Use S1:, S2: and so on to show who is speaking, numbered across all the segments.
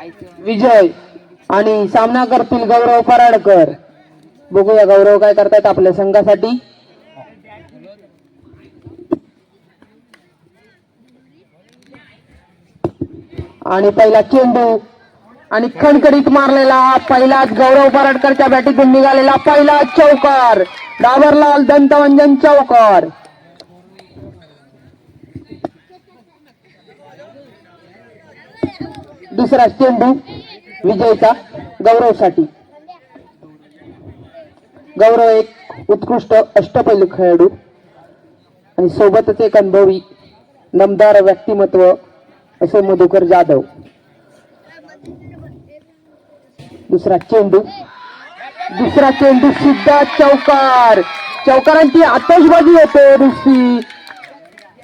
S1: विजय आणि सामना करतील गौरव पराडकर. बघूया गौरव काय करतायत आपल्या संघासाठी. आणि पहिला चेंडू आणि खणखणीत मारलेला पहिलाच गौरव पराडकरच्या बॅटीतून निघालेला पहिला चौकार. डाबरलाल दंतवंजन चौकार. दुसरा चेंडू विजयचा गौरवसाठी. गौरव एक उत्कृष्ट अष्टपैलू खेळाडू आणि सोबतच एक अनुभवी दमदार व्यक्तिमत्व असे मधुकर जाधव. दुसरा चेंडू दुसरा चेंडू सिद्धा चौकार. चौकारांची आतषबाजी होते ऋषी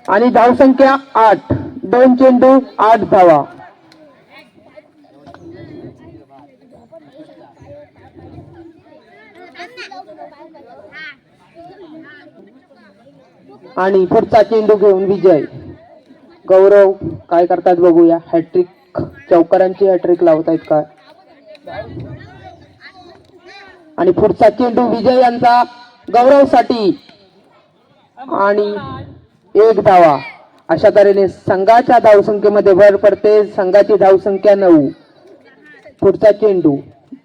S1: आणि धावसंख्या आठ दोन चेंडू आठ धावा. आणि पुढचा चेंडू घेऊन विजय. गौरव काय करतात बघूया. हॅट्रिक चौकारांची हॅट्रिक लावत आहेत काय आणि पुढचा चेंडू विजय यांचा गौरवसाठी. आणि एक धावा. अशा तऱ्हेने संघाच्या धावसंख्येमध्ये भर पडते. संघाची धावसंख्या नऊ. पुढचा चेंडू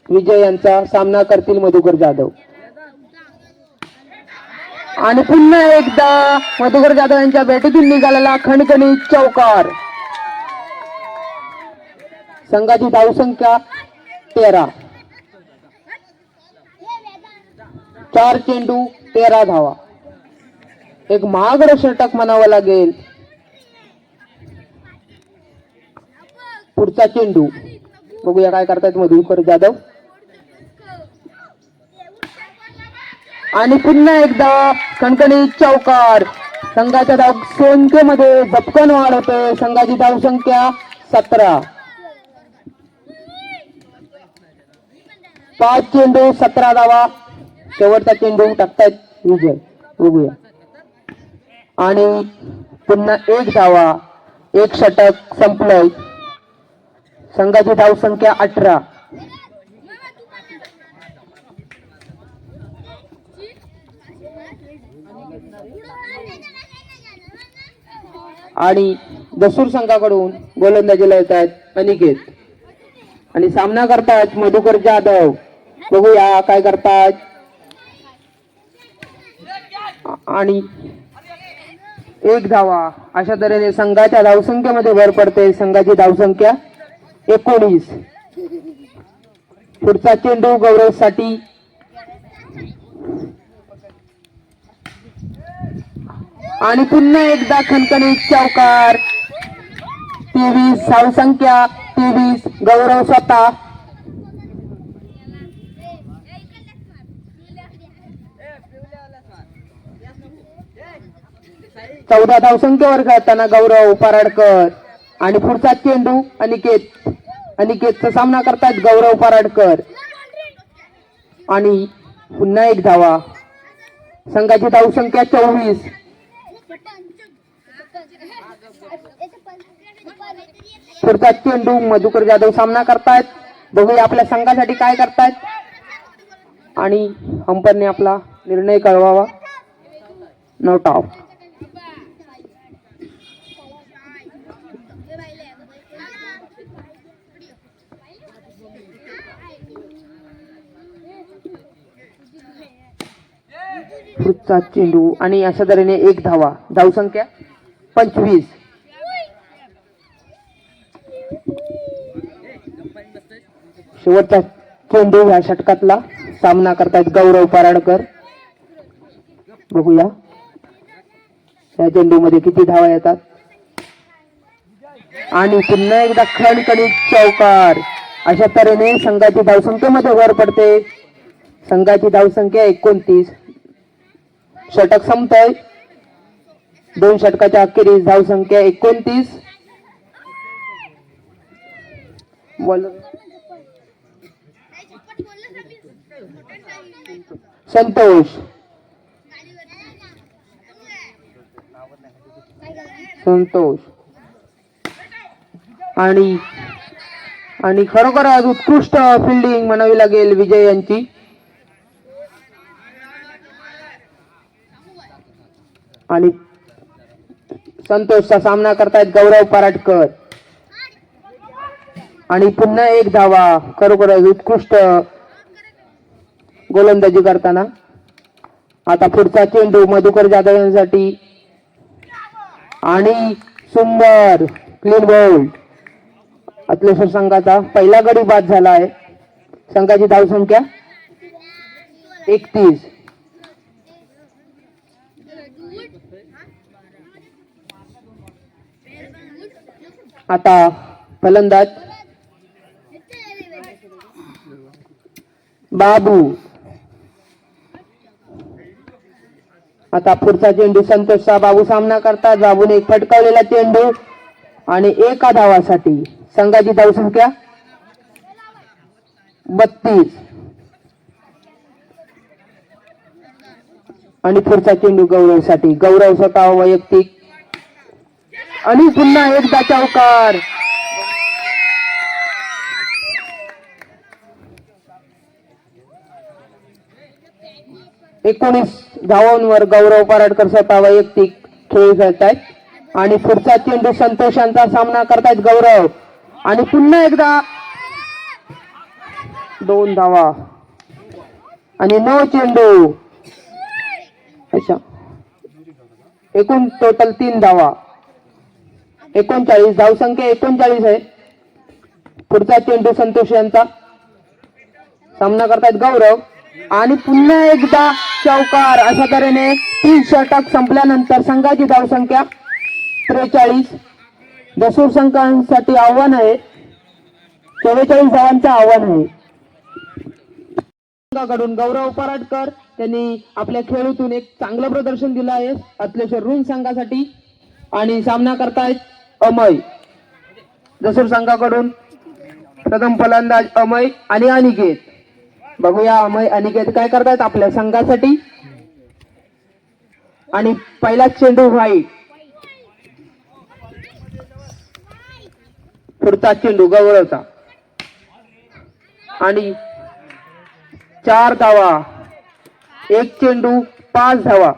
S1: विजय यांचा सामना करतील मधुकर जाधव. आणि पुन्हा एकदा मधुकर जाधव यांच्या भेटीतून निघालेला खणखणी चौकार. संघाची धावसंख्या तेरा. चार चेंडू तेरा धावा. एक महागड षटक म्हणावं लागेल. पुढचा चेंडू. बघूया काय करतायत मधुकर जाधव. आणि पुन्हा एकदा कणकणी चौकार. संघाच्या धाव संख्येमध्ये झपकन वाढ होते. संघाची धाव संख्या सतरा. पाच चेंडू सतरा धावा. शेवटचा चेंडू टाकतायत विजय. बघूया. आणि पुन्हा एक धावा. एक षटक संपलंय. संघाची धाव संख्या अठरा. आणि दसूर संघाकडून गोलंदाजीला येत आहेत अनिकेत. आणि सामना करतायत मधुकर जाधव. बघूया काय करतायत. आणि एक धावा. अशा तऱ्हेने संघाच्या धावसंख्येमध्ये भर पडते. संघाची धावसंख्या एकोणीस. पुढचा चेंडू गौरवसाठी आणि पुन्हा एकदा खणखणीत चौकार. तेवीस धावसंख्या तेवीस गौरव स्वतः. चौदा धावसंख्येवर खेळताना गौरव पराडकर आणि पुढचा चेंडू अनिकेत. अनिकेतचा सामना करतायत गौरव पराडकर. आणि पुन्हा एक धावा. संघाची धावसंख्या चोवीस. पुढचा चेंडू मधुकर जाधव सामना करतायत. बघूया आपल्या संघासाठी काय करतायत. आणि अंपरने आपला निर्णय कळवावा. नोट आउट पुढचा चेंडू आणि अशा तऱ्हेने एक धावा. धावसंख्या पंचवीस. शेवटचा चेंडू ह्या षटकातला सामना करतायत गौरव पराडकर. बघूया. या चेंडूमध्ये किती धावा येतात? आणि पुन्हा एकदा खणखणीत चौकार. अशा तऱ्हेने संघाची धावसंख्येमध्ये भर पडते. संघाची धावसंख्या एकोणतीस. षटक संपतय. दोन षटकाच्या अखेरीस धावसंख्या एकोणतीस. संतोष. संतोष. आणि आणि खरोखर आज उत्कृष्ट फिल्डिंग म्हणावी लागेल विजय यांची. आणि संतोषचा सामना करतायत गौरव पराटकर. आणि पुन्हा एक धावा खरोखरच उत्कृष्ट गोलंदाजी करताना. आता पुढचा चेंडू मधुकर जाधव यांसाठी. आणि सुंदर क्लीन बॉल अतलेश्वर संघाचा पहिला गडी बाद झाला आहे संघाची धावसंख्या एकतीस. आता फलंदाज बाबू. आता पुढचा चेंडू संतोषचा बाबू सामना करतात बाबूने एक फटकावलेला चेंडू आणि एका धावासाठी. संघाची धावसंख्या बत्तीस. आणि पुढचा चेंडू गौरवसाठी. गौरव स्वतः वैयक्तिक आणि पुन्हा एकदा चौकार. एकोणीस धावांवर गौरव पराडकर स्वतः वैयक्तिक खेळ खेळतायत आणि पुढचा चेंडू संतोषांचा सामना करतायत गौरव. आणि पुन्हा एकदा दोन धावा. आणि नऊ चेंडू. अच्छा. एकूण टोटल तीन धावा. एकोणचाळीस धावसंख्या एकोणचाळीस आहे. पुढचा चेंडू संतोष यांचा. सामना करतायत गौरव. आणि पुन्हा एकदा चौकार अशा तऱ्हेने तीन षटक संपल्यानंतर संघाची धावसंख्या त्रेचाळीस. दसूर संघांसाठी आव्हान आहे. चव्वेचाळीस धावांचं आव्हान आहे. संघाकडून गौरव पराडकर त्यांनी आपल्या खेळीतून एक चांगलं प्रदर्शन दिलं आहे. अत्लेश्वर ऋण संघासाठी. आणि सामना करतायत अमय. जसूर संघाकडून प्रथम फलंदाज अमय आणि अनिकेत. बघूया अमय अनिकेत काय करतायत आपल्या संघासाठी? आणि पहिला चेंडू व्हाईट पुढचा चेंडू गौरवचा आणि चार धावा. एक चेंडू पाच धावा.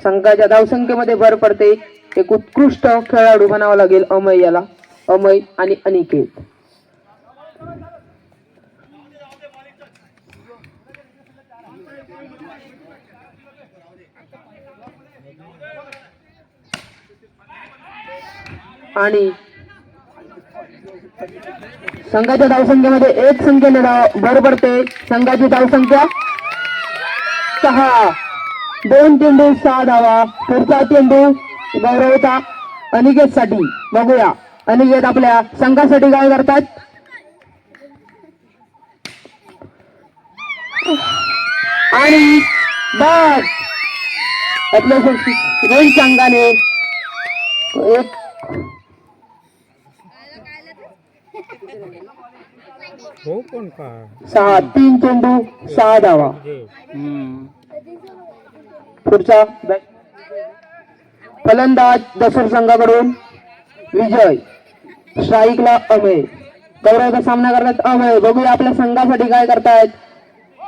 S1: संघाच्या धावसंख्येमध्ये भर पडते. एक उत्कृष्ट खेळाडू म्हणावा लागेल अमय याला. अमय आणि अनिकेत. आणि संघाच्या धावसंख्येमध्ये एक संख्येने धाव भर पडते. संघाची धावसंख्या सहा. दोन चेंडू सहा धावा. पुढचा चेंडू गौरवचा अनिकेत साठी बघूया. अनिकेत आपल्या संघासाठी काय करतात आणि बस. आपल्या रोहित संघाने एक.
S2: हो
S1: सहा तीन चेंडू सहा धावा. पुढचा बॅ- फलंदाज दसूर संघाकडून विजय. स्ट्राईकला अभय. गौरवचा सामना करतात अभय. बघूया आपल्या संघासाठी काय करतायत.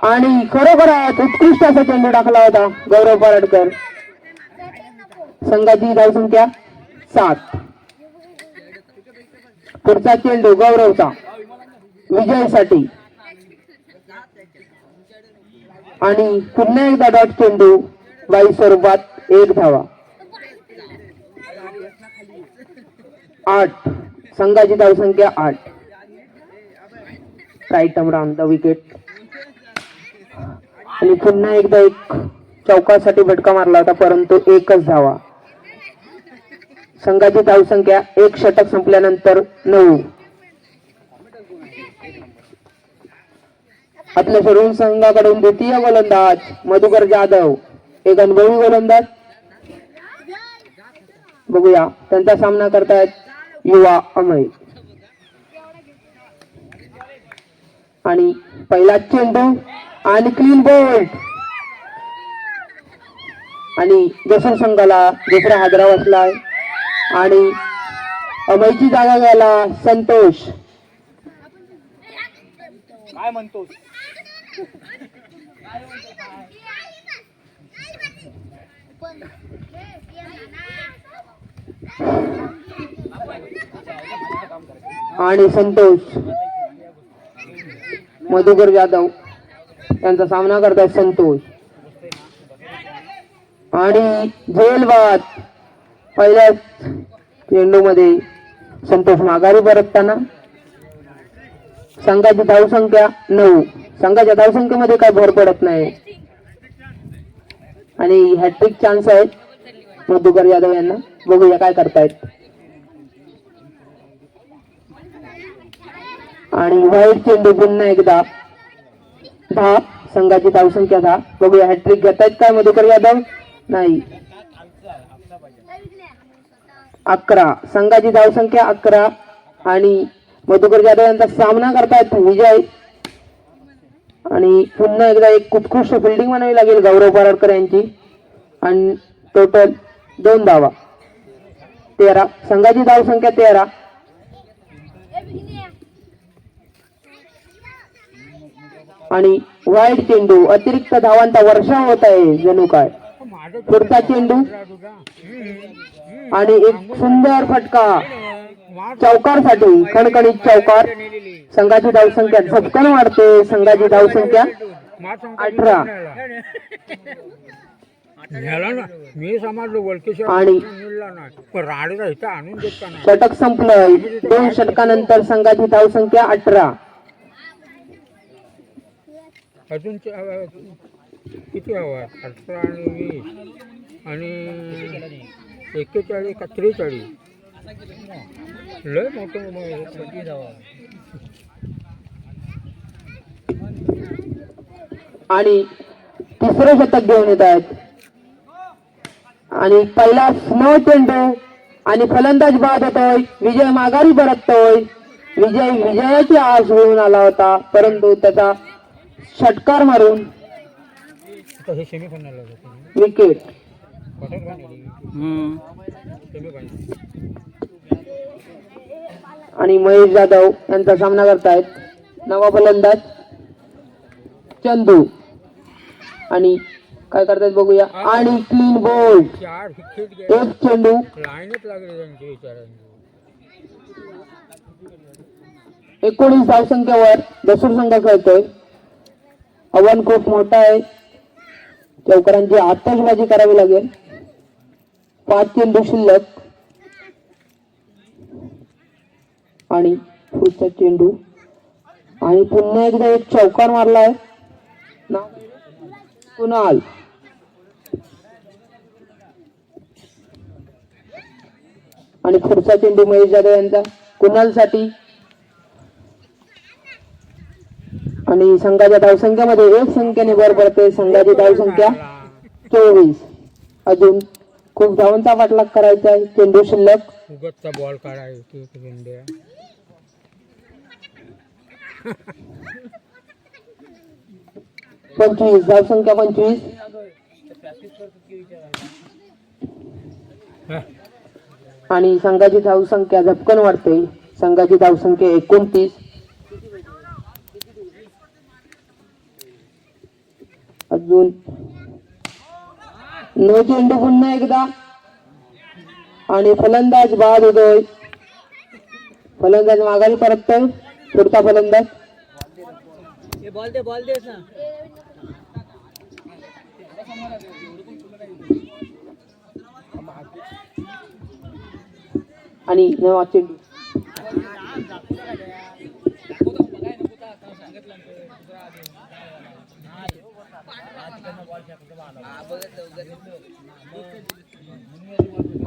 S1: आणि खरोखरच उत्कृष्ट असा चेंडू टाकला होता गौरव पराडकर. संघाची धावसंख्या सात. पुढचा चेंडू गौरवचा. विजयसाठी. आणि पुन्हा एकदा डॉट चेंडू बाई स्वरूपात एक धावा. आठ. संघाची धावसंख्या आठ. राईट राम द विकेट आणि पुन्हा एकदा एक चौकासाठी भटका मारला होता परंतु एकच धावा. संघाची धावसंख्या एक षटक संपल्यानंतर नऊ. आपल्या सर्व संघाकडून द्वितीय गोलंदाज मधुकर जाधव. एक अनुभवी गोलंदाज. बघूया त्यांचा सामना करतायत युवा अमय आणि पहिला चेंडू आणि क्लीन बोल्ट आणि जसर संघाला दुसरा हादरा बसलाय. आणि अमयची जागा घ्यायला संतोष.
S2: काय म्हणतोस?
S1: आणि संतोष मधुकर जाधव यांचा सामना करतायत संतोष. आणि झेलबाद पहिल्याच चेंडूमध्ये संतोष माघारी परतताना. संघाची धावसंख्या नऊ. संघाच्या धावसंख्येमध्ये काय भर पडत नाही. आणि हॅट्रिक चान्स आहेत. मधुकर यादव यांना. बघूया काय करतायत. आणि व्हाईट चेंडू पुन्हा एकदा. दहा संघाची धावसंख्या दहा बघूया हॅट्रिक घेतायत काय मधुकर यादव? नाही. अकरा. संघाची धावसंख्या अकरा. आणि मधुकर यादव यांचा सामना करतायत विजय. आणि पुन्हा एकदा एक उत्कृष्ट फिल्डिंग म्हणावी लागेल गौरव पराडकर यांची. आणि टोटल दोन धावा. तेरा. संघाची धावसंख्या तेरा. आणि वाईट चेंडू अतिरिक्त धावांचा वर्षा होत आहे जणू काय पुढचा चेंडू. आणि एक सुंदर फटका. चौकारसाठी खणखणीत चौकार. संघाची धावसंख्या झपकन वाढते. संघाची धावसंख्या अठरा.
S2: मी समजलो
S1: आणि षटक संपलं दोन षटकानंतर संघाची धावसंख्या अठरा.
S2: अजून किती हवा? अठरा आणि वीस आणि एक्केचाळीस का त्रेचाळीस? लय मोठं म-
S1: आणि तिसरं शतक घेऊन येत आहेत. आणि पहिला स्नो चेंडू आणि फलंदाज बाद होतोय विजय माघारी परततोय. विजय विजयाची आस घेऊन आला होता. परंतु त्याचा षटकार मारून विकेट आणि महेश जाधव यांचा सामना करतायत. नवा फलंदाज चंदू. आणि काय करतायत बघूया. आणि क्लीन
S2: गेले.
S1: एक चेंडू एकोणीस धावसंख्येवर दसूर संघ खेळतोय. आव्हान खूप मोठं आहे. चौकरांची आतषबाजी करावी लागेल. पाच चेंडू शिल्लक. आणि पुढचा चेंडू. आणि पुन्हा एकदा एक चौकार मारलाय. आहे ना कुणाल. आणि पुढचा चेंडू महेश जाधव यांचा. कुणालसाठी? आणि संघाच्या धावसंख्येमध्ये एक संख्येने भर पडते. संघाची धावसंख्या चोवीस. अजून खूप धावांचा पाठलाग करायचा आहे. चेंडू शिल्लक.
S2: बॉल
S1: पंचवीस. धावसंख्या पंचवीस. आणि संघाची धावसंख्या झपकन वाढते. संघाची धावसंख्या एकोणतीस. अजून. नो चेंडू पुन्हा एकदा. आणि फलंदाज बाद होतोय. फलंदाज माघारी परततोय. पुढचा फलंदाज. आणि नवा चेंडू.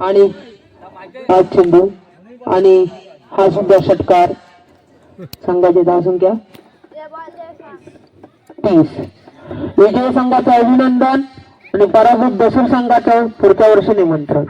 S1: आणि हा चेंडू आणि हा सुद्धा षटकार संघाची धावसंख्या तीस. विजय संघाचं अभिनंदन आणि पराभूत दसूर संघाचं पुढच्या वर्षी निमंत्रण.